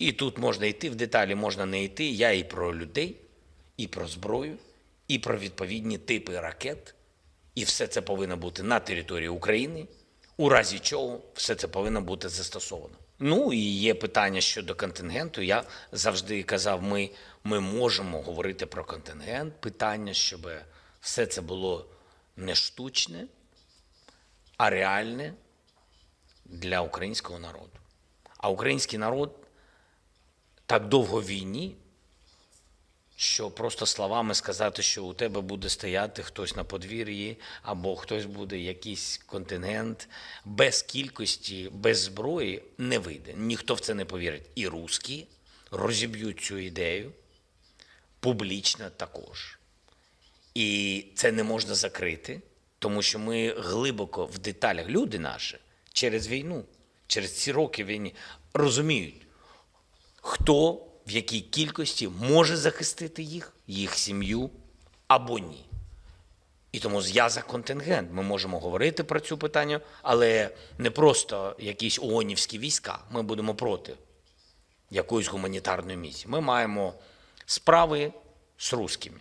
І тут можна йти в деталі, можна не йти. Я і про людей, і про зброю, і про відповідні типи ракет. І все це повинно бути на території України. У разі чого все це повинно бути застосовано. Ну і є питання щодо контингенту. Я завжди казав, ми, ми можемо говорити про контингент. Питання, щоб все це було не штучне, а реальне для українського народу. А український народ так довго в війні, що просто словами сказати, що у тебе буде стояти хтось на подвір'ї, або хтось буде якийсь контингент без кількості, без зброї, не вийде. Ніхто в це не повірить. І русські розіб'ють цю ідею публічно також. І це не можна закрити, тому що ми глибоко в деталях, люди наші, через війну, через ці роки війни, розуміють, хто в якій кількості може захистити їх, їх сім'ю або ні. І тому я за контингент. Ми можемо говорити про цю питання, але не просто якісь ООНівські війська. Ми будемо проти якоїсь гуманітарної місії. Ми маємо справи з русскими.